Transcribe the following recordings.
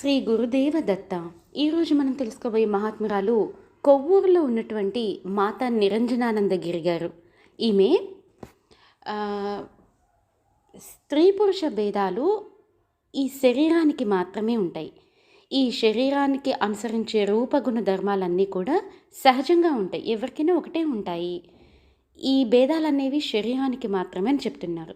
శ్రీ గురుదేవ దత్త ఈరోజు మనం తెలుసుకోబోయే మహాత్మురాలు కొవ్వూరులో ఉన్నటువంటి మాతా నిరంజనానందగిరి గారు ఈమె స్త్రీ పురుష భేదాలు ఈ శరీరానికి మాత్రమే ఉంటాయి. ఈ శరీరానికి అనుసరించే రూపగుణ ధర్మాలన్నీ కూడా సహజంగా ఉంటాయి. ఎవరికైనా ఒకటే ఉంటాయి. ఈ భేదాలనేవి శరీరానికి మాత్రమే అని చెప్తున్నారు.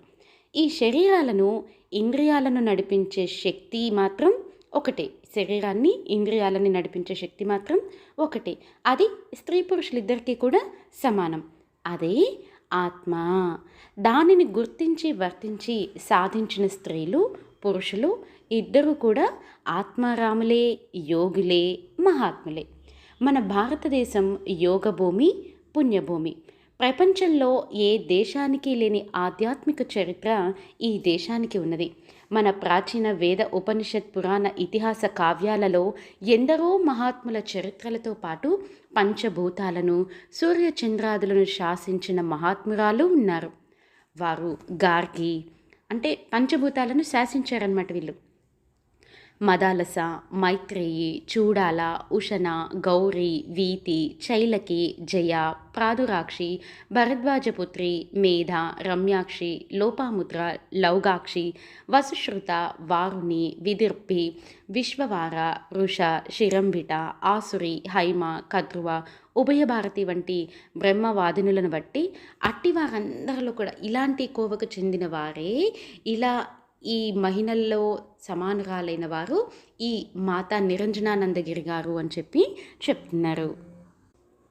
ఈ శరీరాలను ఇంద్రియాలను నడిపించే శక్తి మాత్రం ఒకటే. శరీరాన్ని ఇంద్రియాలని నడిపించే శక్తి మాత్రం ఒకటే. అది స్త్రీ పురుషులిద్దరికీ కూడా సమానం. అదే ఆత్మ. దానిని గుర్తించి వర్తించి సాధించిన స్త్రీలు పురుషులు ఇద్దరు కూడా ఆత్మారాములే యోగులే మహాత్ములే. మన భారతదేశం యోగ భూమి పుణ్యభూమి. ప్రపంచంలో ఏ దేశానికి లేని ఆధ్యాత్మిక చరిత్ర ఈ దేశానికి ఉన్నది. మన ప్రాచీన వేద ఉపనిషత్ పురాణ ఇతిహాస కావ్యాలలో ఎందరో మహాత్ముల చరిత్రలతో పాటు పంచభూతాలను సూర్యచంద్రాదులను శాసించిన మహాత్మురాలు ఉన్నారు. వారు గార్గి అంటే పంచభూతాలను శాసించారన్నమాట వీళ్ళు. మదాలస మైత్రేయి చూడాల ఉషణ గౌరీ వీతి చైలకి జయ ప్రాదురాక్షి భరద్వాజపుత్రి మేధ రమ్యాక్షి లోపాముద్ర లౌగాక్షి వసుశ్రుత వారుణి విదిర్పి విశ్వవార వృష శిరంభిట ఆసురి హైమ కద్రువ ఉభయ భారతి వంటి బ్రహ్మవాదినులను బట్టి అట్టి వారందరిలో కూడా ఇలాంటి కోవకు చెందిన వారే ఇలా ఈ మహిళల్లో సమానురాలైన వారు ఈ మాతా నిరంజనానందగిరి గారు అని చెప్పి చెప్తున్నారు.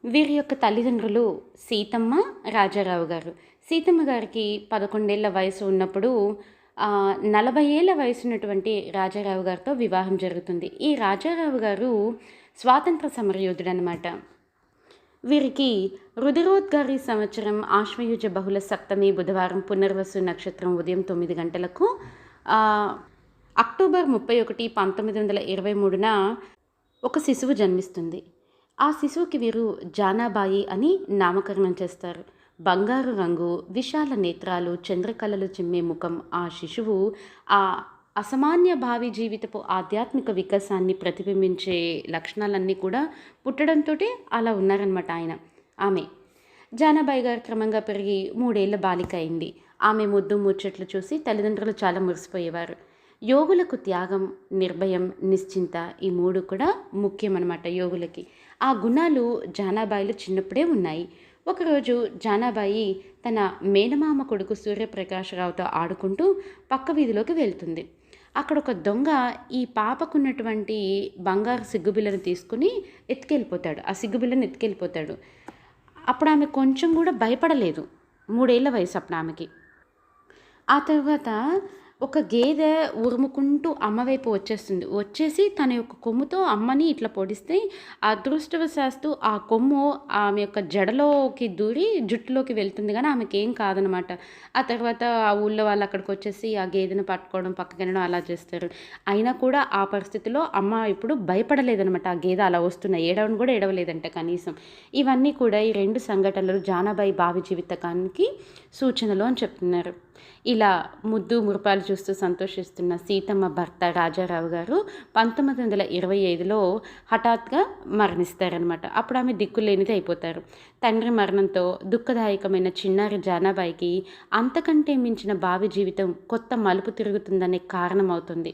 వీరి యొక్క తల్లిదండ్రులు సీతమ్మ రాజారావు గారు. సీతమ్మ గారికి పదకొండేళ్ళ వయసు ఉన్నప్పుడు నలభై ఏళ్ళ వయసు ఉన్నటువంటి రాజారావు గారితో వివాహం జరుగుతుంది. ఈ రాజారావు గారు స్వాతంత్ర సమరయోధుడు అనమాట వీరికి రుదిరోద్గారి సంవత్సరం ఆశ్వయుజ బహుళ సప్తమి బుధవారం పునర్వసు నక్షత్రం ఉదయం తొమ్మిది గంటలకు అక్టోబర్ ముప్పై ఒకటి పంతొమ్మిది వందల ఇరవై మూడున ఒక శిశువు జన్మిస్తుంది. ఆ శిశువుకి వీరు జానాబాయి అని నామకరణం చేస్తారు. బంగారు రంగు విశాల నేత్రాలు చంద్రకళలు చిమ్మే ముఖం ఆ శిశువు ఆ అసామాన్య భావి జీవితపు ఆధ్యాత్మిక వికాసాన్ని ప్రతిబింబించే లక్షణాలన్నీ కూడా పుట్టడంతో అలా ఉన్నారనమాట ఆయన. ఆమె. జానాబాయి గారు క్రమంగా పెరిగి మూడేళ్ళ బాలిక అయింది. ఆమె ముద్దు ముచ్చట్లు చూసి తల్లిదండ్రులు చాలా మురిసిపోయేవారు. యోగులకు త్యాగం నిర్భయం నిశ్చింత ఈ మూడు కూడా ముఖ్యం అనమాట యోగులకి. ఆ గుణాలు జానాబాయిలో చిన్నప్పుడే ఉన్నాయి. ఒకరోజు జానాబాయి తన మేనమామ కొడుకు సూర్యప్రకాశరావుతో ఆడుకుంటూ పక్క వీధిలోకి వెళ్తుంది. అక్కడ ఒక దొంగ ఈ పాపకున్నటువంటి బంగారు సిగ్గుబిల్లను తీసుకుని ఎత్తుకెళ్ళిపోతాడు. ఆ సిగ్గుబిల్లను ఎత్తుకెళ్ళిపోతాడు. అప్పుడు ఆమె కొంచెం కూడా భయపడలేదు. మూడేళ్ళ వయసు అప్పుడు ఆమెకి ఆ తర్వాత ఒక గేదె ఉరుముకుంటూ అమ్మ వైపు వచ్చేస్తుంది. వచ్చేసి తన యొక్క కొమ్ముతో అమ్మని ఇట్లా పొడిస్తే అదృష్టవశాస్తు ఆ కొమ్ము ఆమె యొక్క జడలోకి దూరి జుట్టులోకి వెళ్తుంది కానీ ఆమెకి ఏం కాదనమాట. ఆ తర్వాత ఆ ఊళ్ళో వాళ్ళు అక్కడికి వచ్చేసి ఆ గేదెను పట్టుకోవడం పక్కకెళ్ళడం అలా చేస్తారు. అయినా కూడా ఆ పరిస్థితిలో అమ్మ ఇప్పుడు భయపడలేదనమాట. ఆ గేదె అలా వస్తున్నాయి ఏడవని కూడా ఏడవలేదంట కనీసం. ఇవన్నీ కూడా ఈ రెండు సంఘటనలు జానాబాయి భావి జీవితకానికి సూచనలు అని చెప్తున్నారు. ఇలా ముద్దు మురపాలు చూస్తూ సంతోషిస్తున్న సీతమ్మ భర్త రాజారావు గారు పంతొమ్మిది వందల ఇరవై ఐదులో హఠాత్గా మరణిస్తారనమాట అప్పుడు ఆమె దిక్కులేనిది అయిపోతారు. తండ్రి మరణంతో దుఃఖదాయకమైన చిన్నారి జానాబాయికి అంతకంటే మించిన భావి జీవితం కొత్త మలుపు తిరుగుతుందనే కారణం అవుతుంది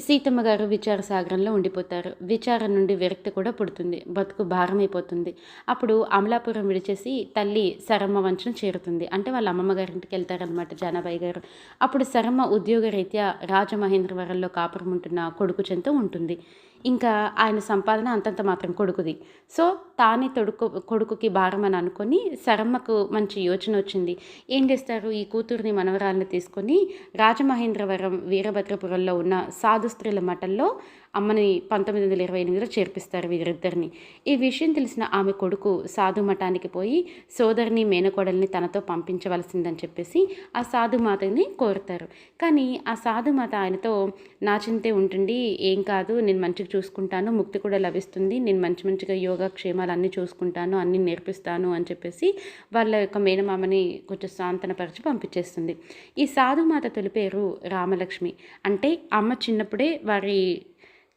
సీతమ్మ గారు విచార సాగరంలో ఉండిపోతారు. విచారం నుండి విరక్తి కూడా పుడుతుంది. బతుకు భారం అయిపోతుంది అప్పుడు అమలాపురం విడిచేసి తల్లి సరమ్మ వంచన చేరుతుంది. అంటే వాళ్ళ అమ్మమ్మ గారింటికి వెళ్తారనమాట జానాబాయి గారు. అప్పుడు సరమ్మ ఉద్యోగరీత్యా రాజమహేంద్రవరంలో కాపురం ఉంటున్న కొడుకు చెంత ఉంటుంది. ఇంకా ఆయన సంపాదన అంతంత మాత్రం కొడుకుది. సో తానే తొడుకు కొడుకుకి భారం అని అనుకొని సరమ్మకు మంచి యోచన వచ్చింది. ఏం చేస్తారు? ఈ కూతుర్ని మనవరాలను తీసుకొని రాజమహేంద్రవరం వీరభద్రపురంలో ఉన్న సాధు స్త్రీల మఠంలో అమ్మని పంతొమ్మిది వందల ఇరవై ఎనిమిదిలో చేర్పిస్తారు వీరిద్దరిని. ఈ విషయం తెలిసిన ఆమె కొడుకు సాధు మఠానికి పోయి సోదరిని మేనకోడల్ని తనతో పంపించవలసిందని చెప్పేసి ఆ సాధుమాతని కోరుతారు. కానీ ఆ సాధుమాత ఆయనతో నా చింతే ఉంటుంది ఏం కాదు నేను మంచి మంచిగా చూసుకుంటాను ముక్తి కూడా లభిస్తుంది. నేను మంచి మంచిగా యోగా క్షేమాలు అన్నీ చూసుకుంటాను అన్నీ నేర్పిస్తాను అని చెప్పేసి వాళ్ళ యొక్క మేనమామని కొంచెం సాంతనపరిచి పంపించేస్తుంది. ఈ సాధుమాత తొలి పేరు రామలక్ష్మి. అంటే అమ్మ చిన్నప్పుడే వారి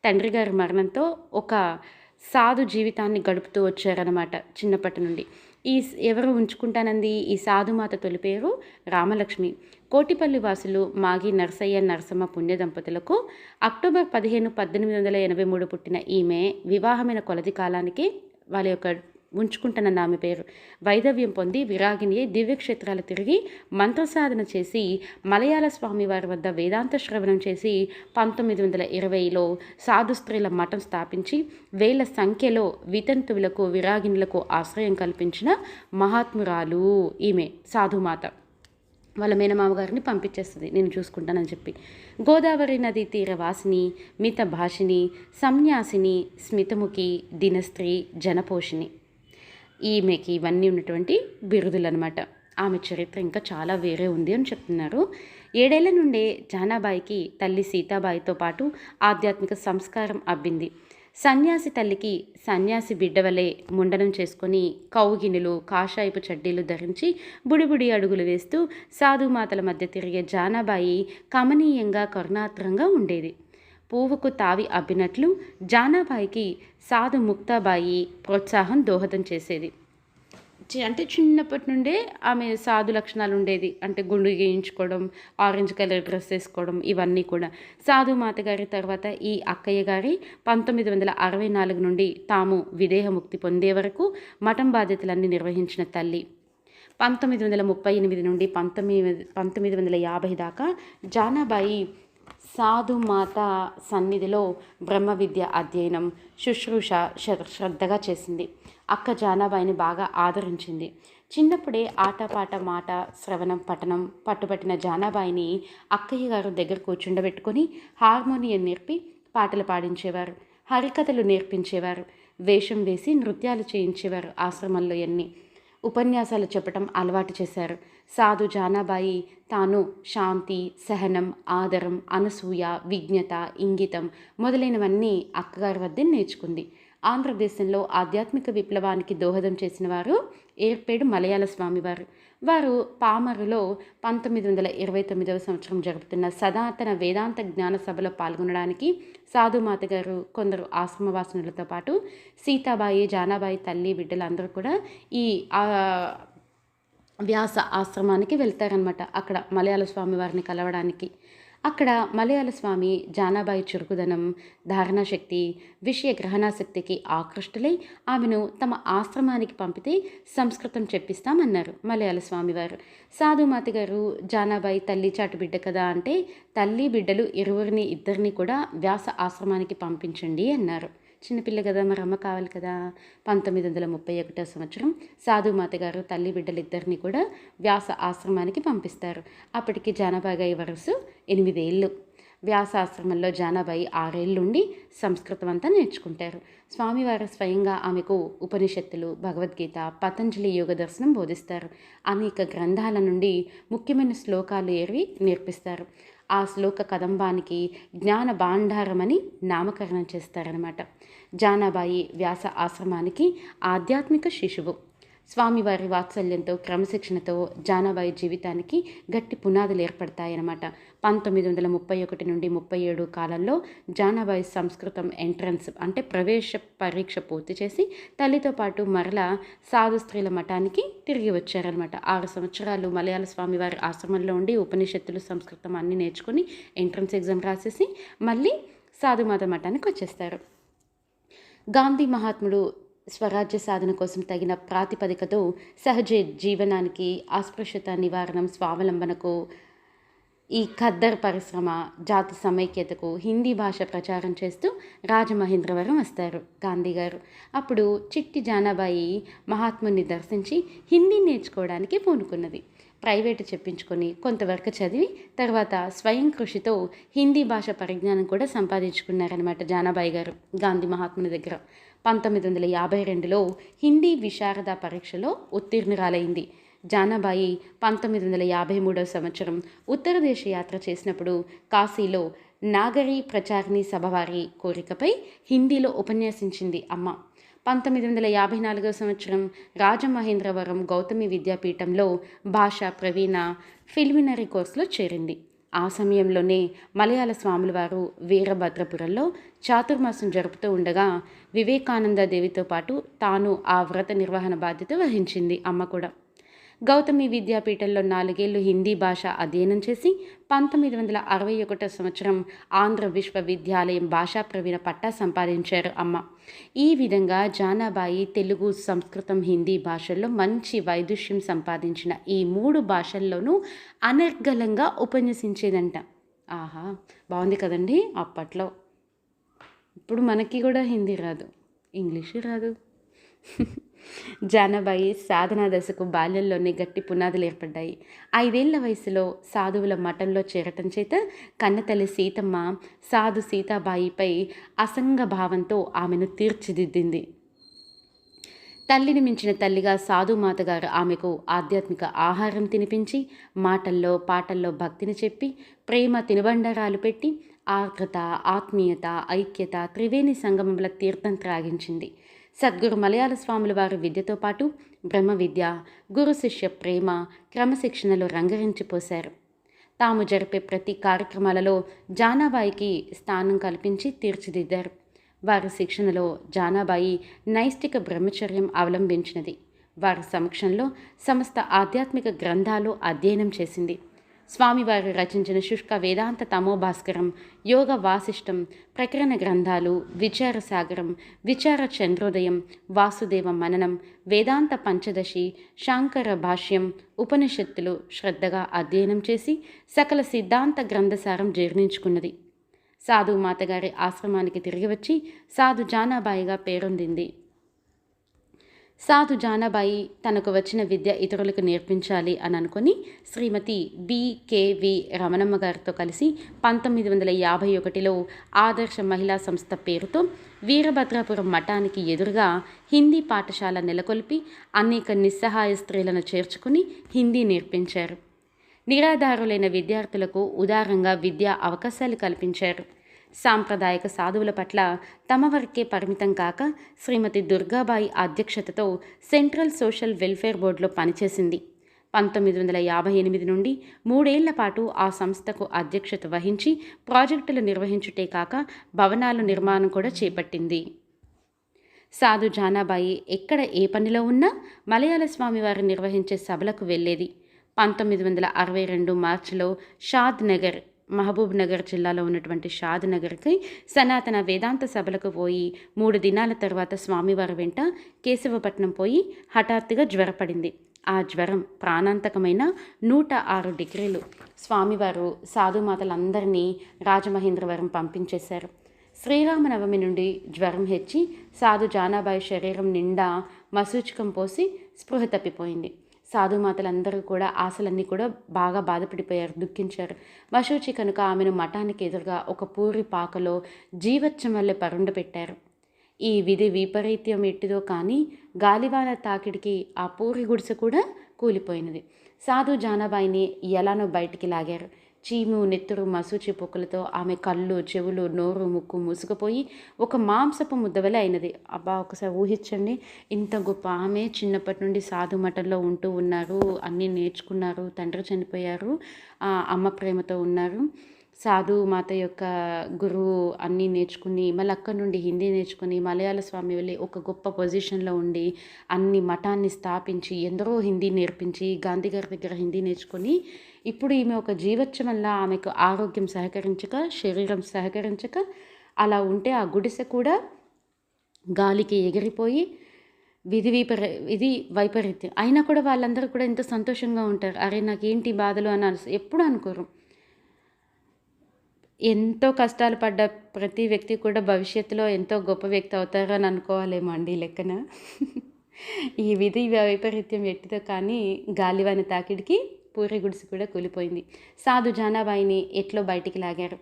తండ్రి గారి మరణంతో ఒక సాధు జీవితాన్ని గడుపుతూ వచ్చారనమాట చిన్నప్పటి నుండి. ఈ ఎవరు ఉంచుకుంటానంది? ఈ సాధుమాత తొలి పేరు రామలక్ష్మి. కోటిపల్లి వాసులు మాగి నరసయ్య నరసమ్మ పుణ్య దంపతులకు అక్టోబర్ పదిహేను పద్దెనిమిది వందల ఎనభై మూడు పుట్టిన ఈమె వివాహమైన కొలది కాలానికి వాళ్ళ యొక్క ఉంచుకుంటున్న ఆమె పేరు. వైదవ్యం పొంది విరాగిని దివ్యక్షేత్రాలు తిరిగి మంత్రసాధన చేసి మలయాళ స్వామి వారి వద్ద వేదాంత శ్రవణం చేసి పంతొమ్మిది వందల ఇరవైలో సాధు స్త్రీల మఠం స్థాపించి వేల సంఖ్యలో వితంతువులకు విరాగినులకు ఆశ్రయం కల్పించిన మహాత్మురాలు ఈమె సాధుమాత. వాళ్ళ మేనమామ గారిని పంపించేస్తుంది. నేను చూసుకుంటానని చెప్పి. గోదావరి నది తీర వాసిని మిత భాషిని సన్యాసిని స్మితముఖి దినస్త్రీ జనపోషిణి ఈమెకి ఇవన్నీ ఉన్నటువంటి బిరుదులు అనమాట ఆమె చరిత్ర ఇంకా చాలా వేరే ఉంది అని చెప్తున్నారు. ఏడేళ్ళ నుండే జానాబాయికి తల్లి సీతాబాయితో పాటు ఆధ్యాత్మిక సంస్కారం అబ్బింది. సన్యాసి తల్లికి సన్యాసి బిడ్డవలే ముండనం చేసుకొని కౌగినులు కాషాయపు చడ్డీలు ధరించి బుడిబుడి అడుగులు వేస్తూ సాధుమాతల మధ్య తిరిగే జానాబాయి కమనీయంగా కరుణాత్రంగా ఉండేది. పువ్వుకు తావి అబ్బినట్లు జానాబాయికి సాధు ముక్తాబాయి ప్రోత్సాహం దోహదం చేసేది. అంటే చిన్నప్పటి నుండే ఆమె సాధు లక్షణాలు ఉండేది. అంటే గుండు గీయించుకోవడం ఆరెంజ్ కలర్ డ్రెస్ వేసుకోవడం ఇవన్నీ కూడా. సాధు మాత గారి తర్వాత ఈ అక్కయ్య గారి పంతొమ్మిది వందల అరవై నాలుగు నుండి తాము విదేహముక్తి పొందే వరకు మఠం బాధ్యతలన్నీ నిర్వహించిన తల్లి. పంతొమ్మిది వందల ముప్పై ఎనిమిది నుండి పంతొమ్మిది పంతొమ్మిది వందల యాభై దాకా జానాబాయి సాధుమాత సన్నిధిలో బ్రహ్మ విద్య అధ్యయనం శుశ్రూష శ్ర- శ్రద్ధగా చేసింది. అక్క జానాబాయిని బాగా ఆదరించింది. చిన్నప్పుడే ఆటపాట మాట శ్రవణం పఠనం పట్టుబట్టిన జానాబాయిని అక్కయ్య గారు దగ్గర కూర్చుండబెట్టుకొని హార్మోనియం నేర్పి పాటలు పాడించేవారు. హరికథలు నేర్పించేవారు. వేషం వేసి నృత్యాలు చేయించేవారు ఆశ్రమంలో ఎన్ని. ఉపన్యాసాలు చెప్పటం అలవాటు చేశారు. సాధు జానాబాయి తాను శాంతి సహనం ఆదరం అనసూయ విజ్ఞత ఇంగితం మొదలైనవన్నీ అక్కగారి వద్దే నేర్చుకుంది. ఆంధ్రదేశంలో ఆధ్యాత్మిక విప్లవానికి దోహదం చేసిన వారు ఏర్పేడు మలయాళ స్వామివారు. వారు పామరులో పంతొమ్మిది వందల ఇరవై తొమ్మిదవ సంవత్సరం జరుపుతున్న సదాతన వేదాంత జ్ఞాన సభలో పాల్గొనడానికి సాధుమాత గారు కొందరు ఆశ్రమవాసనులతో పాటు సీతాబాయి జానాబాయి తల్లి బిడ్డలందరూ కూడా ఈ వ్యాస ఆశ్రమానికి వెళ్తారనమాట అక్కడ మలయాళ స్వామి వారిని కలవడానికి. అక్కడ మలయాళ స్వామి జానాబాయి చురుకుదనం ధారణాశక్తి విషయ గ్రహణాశక్తికి ఆకృష్టులై ఆమెను తమ ఆశ్రమానికి పంపితే సంస్కృతం చెప్పిస్తామన్నారు మలయాళ స్వామివారు. సాధుమాత గారు జానాబాయి తల్లి చాటు బిడ్డ కదా అంటే తల్లి బిడ్డలు ఇరువురిని ఇద్దరిని కూడా వ్యాస ఆశ్రమానికి పంపించండి అన్నారు. చిన్నపిల్ల కదా మరి అమ్మ కావాలి కదా పంతొమ్మిది వందల ముప్పై ఒకటో సంవత్సరం సాధుమాత గారు తల్లి బిడ్డలిద్దరిని కూడా వ్యాస ఆశ్రమానికి పంపిస్తారు. అప్పటికి జానాబాయి వరుసు ఎనిమిదేళ్ళు. వ్యాసాశ్రమంలో జానాబాయి ఆరేళ్ళుండి సంస్కృతం అంతా నేర్చుకుంటారు. స్వామివారు స్వయంగా ఆమెకు ఉపనిషత్తులు భగవద్గీత పతంజలి యోగ దర్శనం బోధిస్తారు. అనేక గ్రంథాల నుండి ముఖ్యమైన శ్లోకాలు ఏరి నేర్పిస్తారు. ఆ శ్లోక కదంబానికి జ్ఞాన భాండారమని నామకరణం చేస్తారనమాట జానాబాయి వ్యాస ఆశ్రమానికి ఆధ్యాత్మిక శిశువు. స్వామివారి వాత్సల్యంతో క్రమశిక్షణతో జానాబాయి జీవితానికి గట్టి పునాదులు ఏర్పడతాయన్నమాట. పంతొమ్మిది వందల ముప్పై ఒకటి నుండి ముప్పై ఏడు కాలంలో జానాబాయి సంస్కృతం ఎంట్రన్స్ అంటే ప్రవేశ పరీక్ష పూర్తి చేసి తల్లితో పాటు మరలా సాధు స్త్రీల మఠానికి తిరిగి వచ్చారనమాట ఆరు సంవత్సరాలు మలయాళ స్వామివారి ఆశ్రమంలో ఉండి ఉపనిషత్తులు సంస్కృతం అన్నీ నేర్చుకుని ఎంట్రన్స్ ఎగ్జామ్ రాసేసి మళ్ళీ సాధుమాత మఠానికి వచ్చేస్తారు. గాంధీ మహాత్ముడు స్వరాజ్య సాధన కోసం తగిన ప్రాతిపదికతో సహజ జీవనానికి అస్పృశ్యత నివారణం స్వావలంబనకు ఈ ఖద్దర్ పరిశ్రమ జాతి సమైక్యతకు హిందీ భాష ప్రచారం చేస్తూ రాజమహేంద్రవరం వస్తారు గాంధీ గారు. అప్పుడు చిట్టి జానాబాయి మహాత్ముని దర్శించి హిందీ నేర్చుకోవడానికి పూనుకున్నది. ప్రైవేటు చెప్పించుకొని కొంతవరకు చదివి తర్వాత స్వయం కృషితో హిందీ భాష పరిజ్ఞానం కూడా సంపాదించుకున్నారనమాట జానాబాయి గారు గాంధీ మహాత్ముని దగ్గర. పంతొమ్మిది వందల యాభై రెండులో హిందీ విశారద పరీక్షలో ఉత్తీర్ణురాలైంది. జానాబాయి పంతొమ్మిది వందల యాభై మూడవ సంవత్సరం ఉత్తర దేశ యాత్ర చేసినప్పుడు కాశీలో నాగరి ప్రచారిణి సభవారి కోరికపై హిందీలో ఉపన్యాసించింది అమ్మ. పంతొమ్మిది వందల యాభై నాలుగవ సంవత్సరం రాజమహేంద్రవరం గౌతమి విద్యాపీఠంలో భాషా ప్రవీణ ఫిల్మినరీ కోర్సులో చేరింది. ఆ సమయంలోనే మలయాళ స్వాముల వారు వీరభద్రపురంలో చాతుర్మాసం జరుపుతూ ఉండగా వివేకానంద దేవితో పాటు తాను ఆ వ్రత నిర్వహణ బాధ్యత వహించింది అమ్మ కూడా. గౌతమి విద్యాపీఠంలో నాలుగేళ్ళు హిందీ భాష అధ్యయనం చేసి పంతొమ్మిది వందల అరవై ఒకటో సంవత్సరం ఆంధ్ర విశ్వవిద్యాలయం భాషా ప్రవీణ పట్టా సంపాదించారు అమ్మ. ఈ విధంగా జానాబాయి తెలుగు సంస్కృతం హిందీ భాషల్లో మంచి వైదుష్యం సంపాదించిన ఈ మూడు భాషల్లోనూ అనర్గలంగా ఉపన్యసించేదంట. ఆహా బాగుంది కదండి అప్పట్లో. ఇప్పుడు మనకి కూడా హిందీ రాదు ఇంగ్లీషు రాదు. జానబాయి సాధనా దశకు బాల్యంలోనే గట్టి పునాదులు ఏర్పడ్డాయి. ఐదేళ్ళ వయసులో సాధువుల మఠంలో చేరటం చేత కన్నతల్లి సీతమ్మ సాధు సీతాబాయిపై అసంగ భావంతో ఆమెను తీర్చిదిద్దింది. తల్లిని మించిన తల్లిగా సాధుమాతగారు ఆమెకు ఆధ్యాత్మిక ఆహారం తినిపించి మాటల్లో పాటల్లో భక్తిని చెప్పి ప్రేమ తినుబండరాలు పెట్టి ఆర్ద్రత ఆత్మీయత ఐక్యత త్రివేణి సంగమంలో తీర్థం త్రాగించింది. సద్గురు మలయాళ స్వాముల వారి విద్యతో పాటు బ్రహ్మ విద్య గురు శిష్య ప్రేమ క్రమశిక్షణలో రంగరించిపోశారు తాము జరిపే ప్రతి కార్యక్రమాలలో జానాబాయికి స్థానం కల్పించి తీర్చిదిద్దారు. వారి శిక్షణలో జానాబాయి నైష్టిక బ్రహ్మచర్యం అవలంబించినది. వారి సమక్షంలో సమస్త ఆధ్యాత్మిక గ్రంథాలు అధ్యయనం చేసింది. స్వామివారు రచించిన శుష్క వేదాంత తమోభాస్కరం యోగ వాసిష్టం ప్రకరణ గ్రంథాలు విచార సాగరం విచార చంద్రోదయం వాసుదేవ మననం వేదాంత పంచదశి శాంకర భాష్యం ఉపనిషత్తులు శ్రద్ధగా అధ్యయనం చేసి సకల సిద్ధాంత గ్రంథసారం జీర్ణించుకున్నది. సాధు మాతగారి ఆశ్రమానికి తిరిగి వచ్చి సాధు జానాబాయిగా పేరొందింది. సాధు జానాబాయి తనకు వచ్చిన విద్య ఇతరులకు నేర్పించాలి అని అనుకుని శ్రీమతి బికేవి రమణమ్మ గారితో కలిసి పంతొమ్మిది వందల యాభై ఒకటిలో ఆదర్శ మహిళా సంస్థ పేరుతో వీరభద్రాపురం మఠానికి ఎదురుగా హిందీ పాఠశాల నెలకొల్పి అనేక నిస్సహాయ స్త్రీలను చేర్చుకుని హిందీ నేర్పించారు. నిరాధారులైన విద్యార్థులకు ఉదారంగా విద్యా అవకాశాలు కల్పించారు. సాంప్రదాయక సాధువుల పట్ల తమ వరకే పరిమితం కాక శ్రీమతి దుర్గాబాయి అధ్యక్షతతో సెంట్రల్ సోషల్ వెల్ఫేర్ బోర్డులో పనిచేసింది. పంతొమ్మిది వందల యాభై ఎనిమిది నుండి మూడేళ్ళ పాటు ఆ సంస్థకు అధ్యక్షత వహించి ప్రాజెక్టులు నిర్వహించుటే కాక భవనాల నిర్మాణం కూడా చేపట్టింది. సాధు జానాబాయి ఎక్కడ ఏ పనిలో ఉన్నా మలయాళ స్వామివారు నిర్వహించే సభలకు వెళ్ళేది. పంతొమ్మిది వందల అరవై రెండు మార్చిలో షాద్ నగర్ మహబూబ్ నగర్ జిల్లాలో ఉన్నటువంటి షాద్ నగర్కి సనాతన వేదాంత సభలకు పోయి మూడు దినాల తర్వాత స్వామివారి వెంట కేశవపట్నం పోయి హఠాత్తుగా జ్వరపడింది. ఆ జ్వరం ప్రాణాంతకమైన నూట ఆరు డిగ్రీలు స్వామివారు సాధుమాతలందరినీ రాజమహేంద్రవరం పంపించేశారు. శ్రీరామనవమి నుండి జ్వరం హెచ్చి సాధు జానాబాయి శరీరం నిండా మసూచకం పోసి స్పృహ తప్పిపోయింది. సాధుమాతలందరూ కూడా ఆశలన్నీ కూడా బాగా బాధపడిపోయారు దుఃఖించారు. మశూచి కనుక ఆమెను మఠానికి ఎదురుగా ఒక పూరి పాకలో జీవచ్చం వల్ల పరుండ పెట్టారు. ఈ విధి విపరీత్యం ఎట్టిదో కానీ గాలివాన తాకిడికి ఆ పూరి గుడిసె కూడా కూలిపోయినది. సాధు జానాబాయిని ఎలానో బయటికి లాగారు. చీము నెత్తురు మసూచి పొక్కులతో ఆమె కళ్ళు చెవులు నోరు ముక్కు మూసుకుపోయి ఒక మాంసపు ముద్దవలే అయినది. అబ్బా ఒకసారి ఊహించండి. ఇంత గొప్ప ఆమె చిన్నప్పటి నుండి సాధు మఠంలో ఉంటూ ఉన్నారు అన్నీ నేర్చుకున్నారు తండ్రి చనిపోయారు అమ్మ ప్రేమతో ఉన్నారు. సాధు మాత యొక్క గురువు అన్నీ నేర్చుకుని మళ్ళీ అక్కడ నుండి హిందీ నేర్చుకుని మలయాళ స్వామి వెళ్ళి ఒక గొప్ప పొజిషన్లో ఉండి అన్ని మఠాన్ని స్థాపించి ఎందరో హిందీ నేర్పించి గాంధీ గారి దగ్గర హిందీ నేర్చుకొని ఇప్పుడు ఈమె ఒక జీవచ్చం వల్ల ఆమెకు ఆరోగ్యం సహకరించక శరీరం సహకరించక అలా ఉంటే ఆ గుడిసె కూడా గాలికి ఎగిరిపోయి విధి విపరీ విధి వైపరీత్యం. అయినా కూడా వాళ్ళందరూ కూడా ఎంతో సంతోషంగా ఉంటారు. అరే నాకేంటి బాధలు అని ఎప్పుడు అనుకోరు. ఎంతో కష్టాలు పడ్డ ప్రతి వ్యక్తి కూడా భవిష్యత్తులో ఎంతో గొప్ప వ్యక్తి అవుతారు అని అనుకోవాలేమో అండి లెక్కన. ఈ విధి వైపరీత్యం ఎట్టిదో కానీ గాలివాని తాకిడికి పూరి గుడిసి కూడా కూలిపోయింది. సాధు జానాబాయిని ఎట్లో బయటికి లాగారు.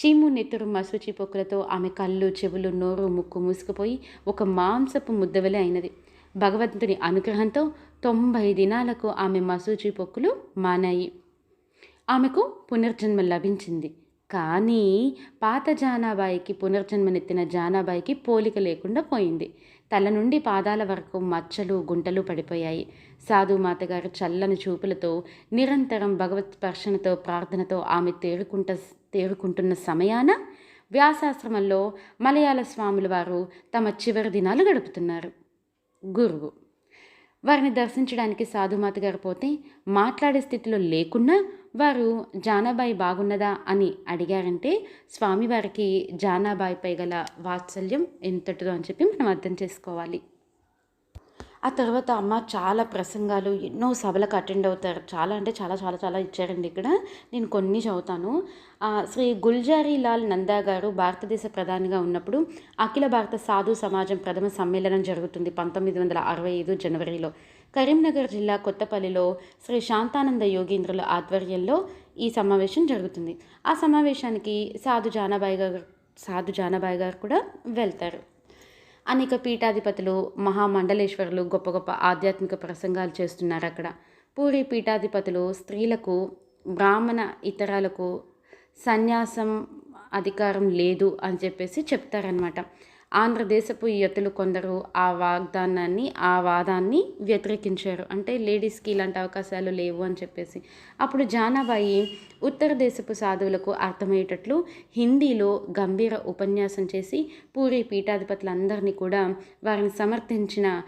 చీము నెత్తురు మసూచి పొక్కులతో ఆమె కళ్ళు చెవులు నోరు ముక్కు మూసుకుపోయి ఒక మాంసపు ముద్దవలే అయినది. భగవంతుని అనుగ్రహంతో తొంభై దినాలకు ఆమె మసూచి పొక్కులు మానాయి. ఆమెకు పునర్జన్మ లభించింది. కానీ పాత జానాబాయికి పునర్జన్మనెత్తిన జానాబాయికి పోలిక లేకుండా పోయింది. తల నుండి పాదాల వరకు మచ్చలు గుంటలు పడిపోయాయి. సాధుమాతగారు చల్లని చూపులతో నిరంతరం భగవత్ స్పర్శనతో ప్రార్థనతో ఆమె తేరుకుంట తేరుకుంటున్న సమయాన వ్యాసాశ్రమంలో మలయాళ స్వాముల వారు తమ చివరి దినాలు గడుపుతున్నారు. గురువు వారిని దర్శించడానికి సాధుమాత గారు పోతే మాట్లాడే స్థితిలో లేకున్నా వారు జానాబాయి బాగున్నదా అని అడిగారంటే స్వామివారికి జానాబాయిపై గల వాత్సల్యం ఎంతటిదో అని చెప్పి మనం అర్థం చేసుకోవాలి. ఆ తర్వాత అమ్మ చాలా ప్రసంగాలు ఎన్నో సభలకు అటెండ్ అవుతారు. చాలా అంటే చాలా చాలా చాలా ఇచ్చారండి ఇక్కడ. నేను కొన్ని చదువుతాను. శ్రీ గుల్జారీ లాల్ నందా గారు భారతదేశ ప్రధానిగా ఉన్నప్పుడు అఖిల భారత సాధు సమాజం ప్రథమ సమ్మేళనం జరుగుతుంది పంతొమ్మిది వందల అరవై ఐదు జనవరిలో. కరీంనగర్ జిల్లా కొత్తపల్లిలో శ్రీ శాంతానంద యోగేంద్రుల ఆధ్వర్యంలో ఈ సమావేశం జరుగుతుంది. ఆ సమావేశానికి సాధు జానాబాయి గారు సాధు జానాబాయి గారు కూడా వెళ్తారు. అనేక పీఠాధిపతులు మహామండలేశ్వరులు గొప్ప గొప్ప ఆధ్యాత్మిక ప్రసంగాలు చేస్తున్నారు అక్కడ. పూరి పీఠాధిపతులు స్త్రీలకు బ్రాహ్మణ ఇతరాలకు సన్యాసం అధికారం లేదు అని చెప్పేసి చెప్తారనమాట ఆంధ్రదేశపు యతులు కొందరు ఆ వాగ్దానాన్ని ఆ వాదాన్ని వ్యతిరేకించారు. అంటే లేడీస్కి ఇలాంటి అవకాశాలు లేవు అని చెప్పేసి. అప్పుడు జానాబాయి ఉత్తర దేశపు సాధువులకు అర్థమయ్యేటట్లు హిందీలో గంభీర ఉపన్యాసం చేసి పూరి పీఠాధిపతులందరినీ కూడా వారిని సమర్థించిన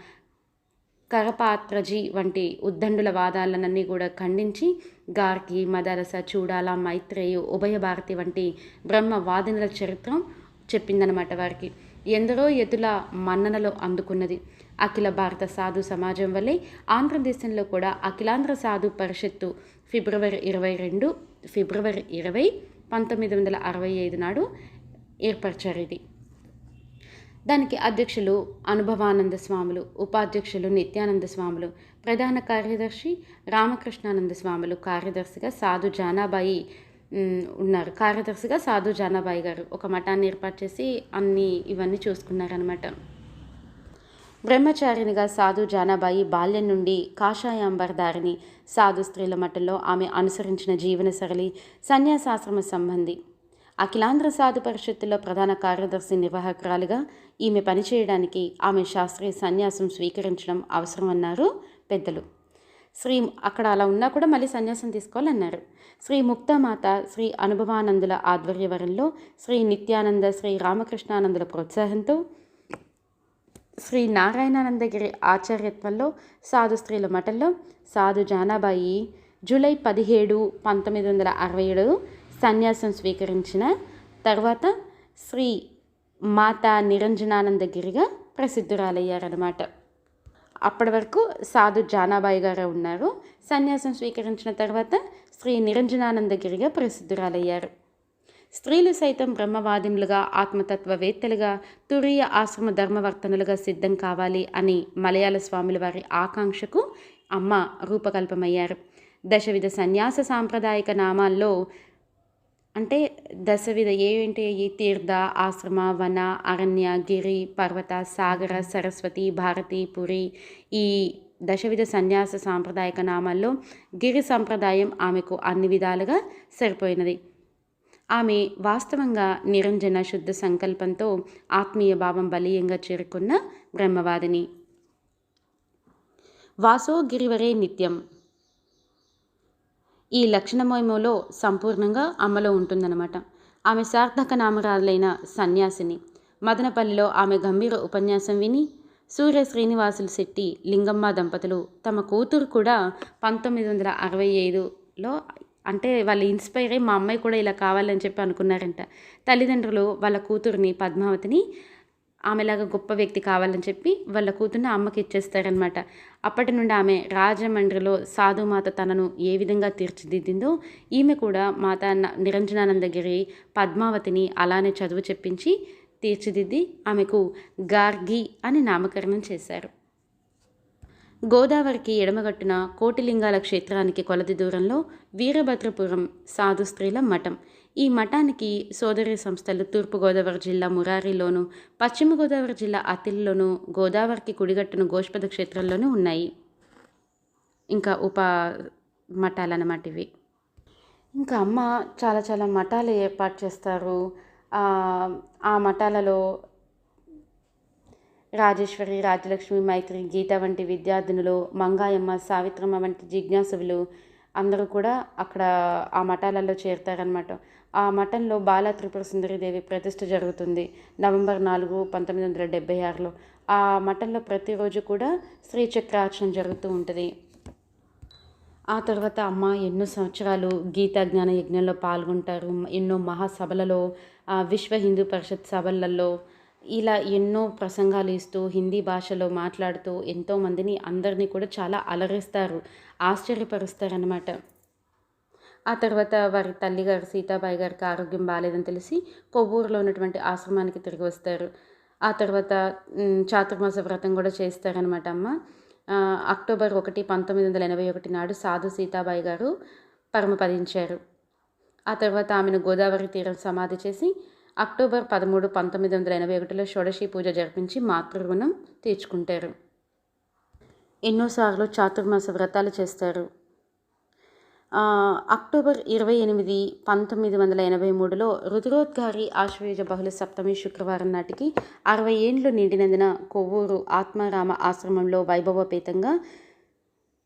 కరపాత్రజీ వంటి ఉద్దండుల వాదాలన్నీ కూడా ఖండించి గార్గి మదరస చూడాల మైత్రేయు ఉభయ భారతి వంటి బ్రహ్మవాదినుల చరిత్ర చెప్పిందనమాట వారికి. ఎందరో ఎదుల మన్ననలో అందుకున్నది. అఖిల భారత సాధు సమాజం వల్లే ఆంధ్రదేశంలో కూడా అఖిలాంధ్ర సాధు పరిషత్తు ఫిబ్రవరి ఇరవై రెండు ఫిబ్రవరి ఇరవై పంతొమ్మిది వందల అరవై ఐదు నాడు ఏర్పరిచారు ఇది. దానికి అధ్యక్షులు అనుభవానంద స్వాములు ఉపాధ్యక్షులు నిత్యానంద స్వాములు ప్రధాన కార్యదర్శి రామకృష్ణానంద స్వాములు కార్యదర్శిగా సాధు జానాబాయి ఉన్నారు. కార్యదర్శిగా సాధు జానాబాయి గారు ఒక మఠాన్ని ఏర్పాటు చేసి అన్ని ఇవన్నీ చూసుకున్నారనమాట బ్రహ్మచారినిగా సాధు జానాబాయి బాల్యం నుండి కాషాయాంబర్దారిని సాధు స్త్రీల మఠంలో ఆమె అనుసరించిన జీవన సరళి సన్యాసాశ్రమ సంబంధి. అఖిలాంధ్ర సాధు పరిషత్తులో ప్రధాన కార్యదర్శి నిర్వాహకురాలుగా ఈమె పనిచేయడానికి ఆమె శాస్త్రీయ సన్యాసం స్వీకరించడం అవసరమన్నారు పెద్దలు. శ్రీ అక్కడ అలా ఉన్నా కూడా మళ్ళీ సన్యాసం తీసుకోవాలన్నారు. శ్రీ ముక్తమాత శ్రీ అనుభవానందుల ఆధ్వర్యవరంలో శ్రీ నిత్యానంద శ్రీ రామకృష్ణానందుల ప్రోత్సాహంతో శ్రీ నారాయణానందగిరి ఆచార్యత్వంలో సాధు స్త్రీల మఠంలో సాధు జానాబాయి జూలై పదిహేడు పంతొమ్మిది వందల అరవై ఏడు సన్యాసం స్వీకరించిన తర్వాత శ్రీ మాతా నిరంజనానందగిరిగా ప్రసిద్ధురాలయ్యారనమాట అప్పటి వరకు సాధు జానాబాయి గారే ఉన్నారు. సన్యాసం స్వీకరించిన తర్వాత శ్రీ నిరంజనానందగిరిగా ప్రసిద్ధురాలయ్యారు. స్త్రీలు సైతం బ్రహ్మవాదినులుగా ఆత్మతత్వవేత్తలుగా తురీయ ఆశ్రమ ధర్మవర్తనులుగా సిద్ధం కావాలి అని మలయాళ స్వాముల వారి ఆకాంక్షకు అమ్మ రూపకల్పమయ్యారు. దశవిధ సన్యాస సాంప్రదాయక నామాల్లో అంటే దశవిధ ఏంటి ఈ తీర్థ ఆశ్రమ వన అరణ్య గిరి పర్వత సాగర సరస్వతి భారతి పురి ఈ దశవిధ సన్యాస సాంప్రదాయక నామాల్లో గిరి సంప్రదాయం ఆమెకు అన్ని విధాలుగా సరిపోయినది. ఆమె వాస్తవంగా నిరంజన శుద్ధ సంకల్పంతో ఆత్మీయ భావం బలీయంగా చేరుకున్న బ్రహ్మవాదిని. వాసో గిరివరే నిత్యం. ఈ లక్షణమయములో సంపూర్ణంగా అమలో ఉంటుందన్నమాట. ఆమె సార్థక నామరాలైన సన్యాసిని. మదనపల్లిలో ఆమె గంభీర ఉపన్యాసం విని సూర్య శ్రీనివాసులు శెట్టి లింగమ్మ దంపతులు తమ కూతురు కూడా పంతొమ్మిది వందల అరవై ఐదులో అంటే వాళ్ళు ఇన్స్పైర్ అయ్యి మా అమ్మాయి కూడా ఇలా కావాలని చెప్పి అనుకున్నారంట. తల్లిదండ్రులు వాళ్ళ కూతుర్ని పద్మావతిని ఆమెలాగా గొప్ప వ్యక్తి కావాలని చెప్పి వాళ్ళ కూతుర్ని అమ్మకి ఇచ్చేస్తారనమాట అప్పటి నుండి ఆమె రాజమండ్రిలో సాధుమాత తనను ఏ విధంగా తీర్చిదిద్దిందో ఈమె కూడా మాత న- నిరంజనానందగిరి పద్మావతిని అలానే చదువు చెప్పించి తీర్చిదిద్ది ఆమెకు గార్గి అని నామకరణం చేశారు. గోదావరికి ఎడమగట్టున కోటిలింగాల క్షేత్రానికి కొలది దూరంలో వీరభద్రపురం సాధు స్త్రీల మఠం. ఈ మఠానికి సోదరి సంస్థలు తూర్పుగోదావరి జిల్లా మురారిలోను పశ్చిమ గోదావరి జిల్లా అతిల్లోను గోదావరికి కుడిగట్టున గోష్పద క్షేత్రంలోనూ ఉన్నాయి. ఇంకా ఉప మఠాలన్నమాట ఇవి. ఇంకా అమ్మ చాలా చాలా మఠాలు ఏర్పాటు చేస్తారు. ఆ, ఆ మఠాలలో రాజేశ్వరి రాజలక్ష్మి మైత్రి గీత వంటి విద్యార్థినులు మంగాయమ్మ సావిత్రమ్మ వంటి జిజ్ఞాసులు అందరూ కూడా అక్కడ ఆ మఠాలలో చేరుతారనమాట ఆ మఠంలో బాల త్రిపుర సుందరిదేవి ప్రతిష్ఠ జరుగుతుంది. నవంబర్ నాలుగు పంతొమ్మిది వందల డెబ్బై ఆరులో ఆ మఠంలో ప్రతిరోజు కూడా శ్రీచక్రార్చన జరుగుతూ ఉంటుంది. ఆ తర్వాత అమ్మ ఎన్నో సంవత్సరాలు గీతా జ్ఞాన యజ్ఞంలో పాల్గొంటారు. ఎన్నో మహాసభలలో ఆ, విశ్వ హిందూ పరిషత్ సభలలో ఇలా ఎన్నో ప్రసంగాలు ఇస్తూ హిందీ భాషలో మాట్లాడుతూ ఎంతోమందిని అందరినీ కూడా చాలా అలరిస్తారు ఆశ్చర్యపరుస్తారనమాట ఆ తర్వాత వారి తల్లిగారు సీతాబాయి గారికి ఆరోగ్యం బాగాలేదని తెలిసి కొవ్వూరులో ఉన్నటువంటి ఆశ్రమానికి తిరిగి వస్తారు. ఆ తర్వాత చాతుర్మాస వ్రతం కూడా చేస్తారనమాట అమ్మ. అక్టోబర్ ఒకటి పంతొమ్మిది వందల ఎనభై ఒకటి నాడు సాధు సీతాబాయి గారు పరమపదించారు ఆ తర్వాత ఆమెను గోదావరి తీరం సమాధి చేసి అక్టోబర్ పదమూడు పంతొమ్మిది వందల ఎనభై ఒకటిలో షోడశి పూజ జరిపించి మాతృగుణం తీర్చుకుంటారు. ఎన్నోసార్లు చాతుర్మాస వ్రతాలు చేస్తారు. అక్టోబర్ ఇరవై ఎనిమిది పంతొమ్మిది వందల ఎనభై మూడులో రుద్రోద్గారి ఆశ్వయుజ బహుళ సప్తమి శుక్రవారం నాటికి అరవై ఏండ్లు నిండినందున కొవ్వూరు ఆత్మారామ ఆశ్రమంలో వైభవపేతంగా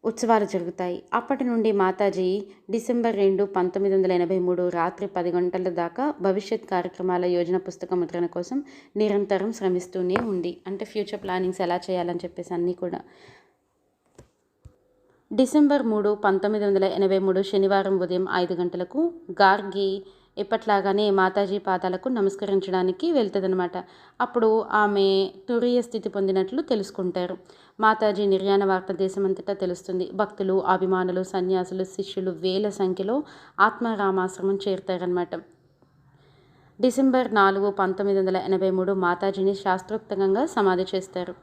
ఉత్సవాలు జరుగుతాయి. అప్పటి నుండి మాతాజీ డిసెంబర్ రెండు పంతొమ్మిది వందల ఎనభై మూడు రాత్రి పది గంటల దాకా భవిష్యత్ కార్యక్రమాల యోజన పుస్తక ముద్రణ కోసం నిరంతరం శ్రమిస్తూనే ఉంది. అంటే ఫ్యూచర్ ప్లానింగ్స్ ఎలా చేయాలని చెప్పేసి అన్నీ కూడా డిసెంబర్ మూడు పంతొమ్మిది వందల ఎనభై మూడు శనివారం ఉదయం ఐదు గంటలకు గార్గి ఎప్పట్లాగానే మాతాజీ పాదాలకు నమస్కరించడానికి వెళ్తుందనమాట అప్పుడు ఆమె తురియ స్థితి పొందినట్లు తెలుసుకుంటారు. మాతాజీ నిర్యాణ వార్త దేశమంతటా తెలుస్తుంది. భక్తులు అభిమానులు సన్యాసులు శిష్యులు వేల సంఖ్యలో ఆత్మరామాశ్రమం చేరుతారనమాట డిసెంబర్ నాలుగు పంతొమ్మిది వందల ఎనభై మూడు మాతాజీని శాస్త్రోక్తంగా సమాధి చేస్తారు.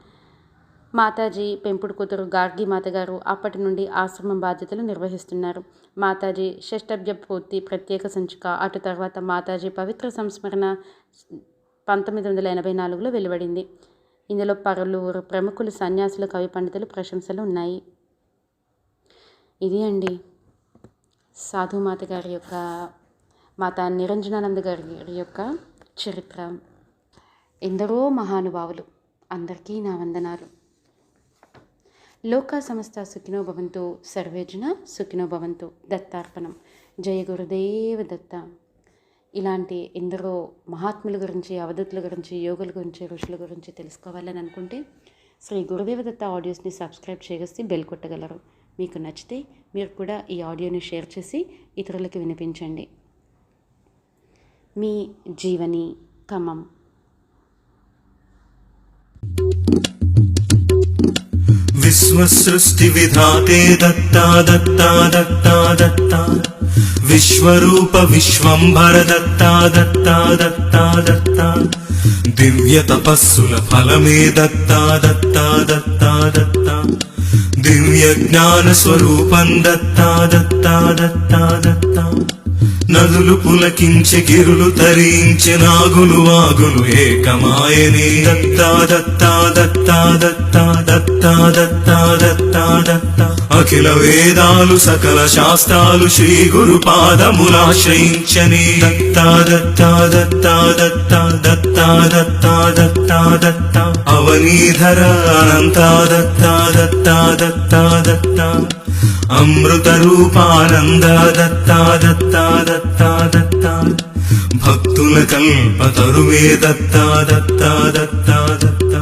మాతాజీ పెంపుడు కూతురు గార్గి మాత గారు అప్పటి నుండి ఆశ్రమం బాధ్యతలు నిర్వహిస్తున్నారు. మాతాజీ షష్టబ్జ పూర్తి ప్రత్యేక సంచిక అటు తర్వాత మాతాజీ పవిత్ర సంస్మరణ పంతొమ్మిది వందల ఎనభై నాలుగులో వెలువడింది. ఇందులో పరలూరు ప్రముఖులు సన్యాసులు కవి పండితులు ప్రశంసలు ఉన్నాయి. ఇది అండి సాధుమాత గారి యొక్క మాత నిరంజనానంద గారి యొక్క చరిత్ర. ఎందరో మహానుభావులు అందరికీ నా వందనాలు. లోక సమస్త సుఖినో భవంతు సర్వేజన సుఖినో భవంతు దత్తార్పణం. జయ గురుదేవ దత్త. ఇలాంటి ఎందరో మహాత్ముల గురించి అవధూతుల గురించి యోగుల గురించి ఋషుల గురించి తెలుసుకోవాలని అనుకుంటే శ్రీ గురుదేవ దత్త ఆడియోస్ని సబ్స్క్రైబ్ చేసి బెల్ కొట్టగలరు. మీకు నచ్చితే మీరు కూడా ఈ ఆడియోని షేర్ చేసి ఇతరులకు వినిపించండి. మీ జీవని ఖమ్మం विश्वसृष्टिविधाते दत्ता दत्ता दत्ता दत्ता विश्वरूप विश्वम्भर दत्ता दत्ता दत्ता दत्ता दिव्यतपस्सुल फलमे दत्ता दत्ता दत्ता दत्ता दिव्यज्ञानस्वरूपम् दत्ता दत्ता दत्ता दत्ता నదులు పులకించె గిరులు తరించె నాగులు వాగులు ఏకమాయని దత్తా దత్తా దత్తా దత్తా దత్తా దత్తా దత్తా దత్తా అఖిల వేదాలు సకల శాస్త్రాలు శ్రీ గురు పాదములాశ్రయించని దత్తా దత్తా దత్తా దత్తా దత్తా దత్తా దత్తా దత్తా అవనీధర అనంతా దత్తా దత్తా దత్తా దత్తా అమృత రూపానంద దత్తా దత్తా దత్తా. దత్తా భక్తుల కల్పతరువే దత్తా దత్తా దత్తా దత్తా.